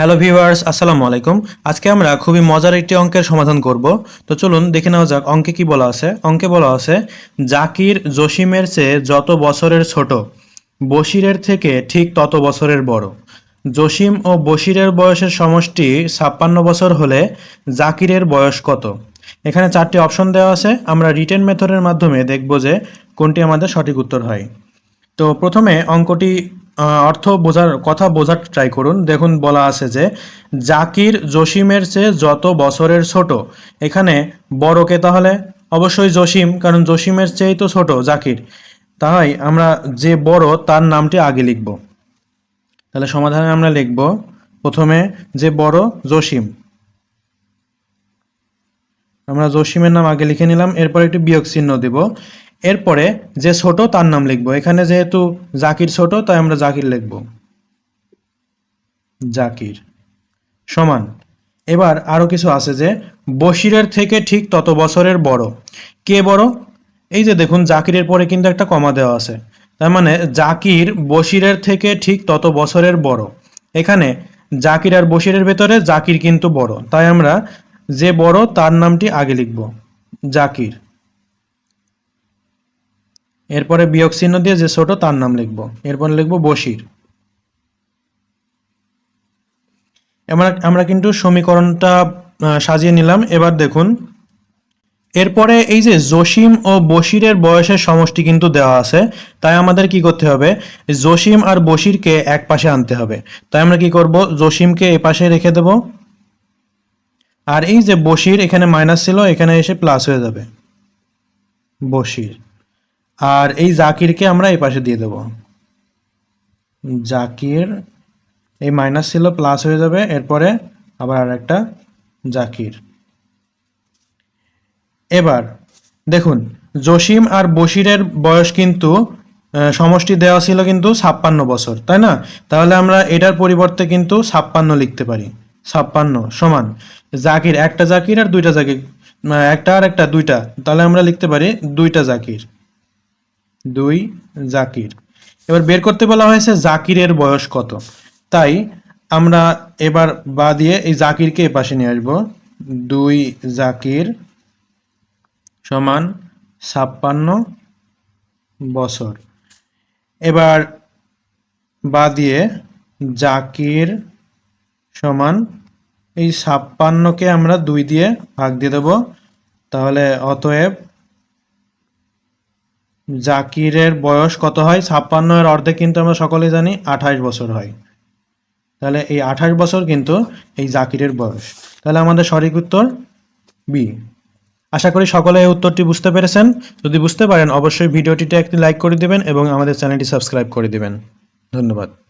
Hello viewers, আসসালামু আলাইকুম। আজকে আমরা খুবই মজার একটি অঙ্কের সমাধান করব। তো চলুন দেখে নেওয়া যাক, অঙ্কে কি বলা আছে? অঙ্কে বলা আছে, জাকির জসিমের চেয়ে যত বছরের ছোট, বশিরের থেকে ঠিক তত বছরের বড়। জসিম ও বশিরের বয়সের সমষ্টি ছাপ্পান্ন বছর হলে জাকিরের বয়স কত? এখানে চারটি অপশন দেওয়া আছে। আমরা রিটেন মেথডের মাধ্যমে দেখব যে কোনটি আমাদের সঠিক উত্তর হয়। তো প্রথমে অঙ্কটি অর্থ বোঝার, কথা বোঝার ট্রাই করুন। দেখুন, বলা আছে যে, জাকির জসিমের চেয়ে যত বছরের ছোট, এখানে বড় কে তাহলে? অবশ্যই জসিম, কারণ জসিমের চেয়েই তো ছোট জাকির। তাই আমরা যে বড়, তার নামটি আগে লিখব। তাহলে সমাধানে আমরা লিখব, প্রথমে যে বড়, জসিম। আমরা জসিমের নাম আগে লিখে নিলাম, এরপর একটি বিয়োগ চিহ্ন দেব। এরপরে যে ছোট তার নাম লিখব। এখানে যেহেতু জাকির ছোট, তাই আমরা জাকির লিখব। জাকির। সমান। এবার আরও কিছু আছে যে, বশিরের থেকে ঠিক তত বছরের বড়। কে বড়? এই যে দেখুন, জাকিরের পরে কিন্তু একটা কমা দেওয়া আছে। তার মানে জাকির বশিরের থেকে ঠিক তত বছরের বড়। এখানে জাকির আর বশিরের ভেতরে জাকির কিন্তু বড়। তাই আমরা যে বড় তার নামটি আগে লিখব। জাকির। এরপরে বিয়োগ চিহ্ন দিয়ে যে ছোট তার নাম লিখব। এরপর লিখব বশির। আমরা কিন্তু সমীকরণটা সাজিয়ে নিলাম। এবার দেখুন, এরপরে এই যে জসিম ও বশিরের বয়সের সমষ্টি কিন্তু দেওয়া আছে, তাই আমাদের কি করতে হবে? জসিম আর বশিরকে এক পাশে আনতে হবে। তাই আমরা কি করব? জসিমকে এ পাশে রেখে দেব। আর এই যে বশির, এখানে মাইনাস ছিল, এখানে এসে প্লাস হয়ে যাবে। বশির। আর এই জাকিরকে আমরা এই পাশে দিয়ে দেব। জাকির, এই মাইনাস ছিল প্লাস হয়ে যাবে, এরপরে আবার আর একটা জাকির। এবার দেখুন, জসিম আর বশিরের বয়স কিন্তু সমষ্টি দেওয়া ছিল কিন্তু ছাপ্পান্ন বছর, তাই না? তাহলে আমরা এটার পরিবর্তে কিন্তু ছাপ্পান্ন লিখতে পারি। ছাপ্পান্ন সমান। জাকির, একটা জাকির আর দুইটা জাকির একটা আর একটা, দুইটা। তাহলে আমরা লিখতে পারি দুইটা জাকির। দুই, জাকির। এবার বের করতে বলা হয়েছে জাকিরের বয়স কত। তাই আমরা এবার বা দিয়ে এই জাকিরকে পাশে নিয়ে আসব। দুই, জাকির সমান ছাপ্পান্ন বছর। এবার বা দিয়ে জাকির সমান এই ছাপ্পান্নকে আমরা দুই দিয়ে ভাগ দিয়ে দেব। তাহলে অতএব জাকিরের বয়স কত হয়? ছাপ্পান্ন এর অর্ধেক কিন্তু আমরা সকলে জানি, আঠাশ বছর হয়। তাহলে এই আঠাশ বছর কিন্তু এই জাকিরের বয়স। তাহলে আমাদের সঠিক উত্তর বি আশা করি সকলে এই উত্তরটি বুঝতে পেরেছেন। যদি বুঝতে পারেন, অবশ্যই ভিডিওটিতে একটি লাইক করে দেবেন এবং আমাদের চ্যানেলটি সাবস্ক্রাইব করে দেবেন। ধন্যবাদ।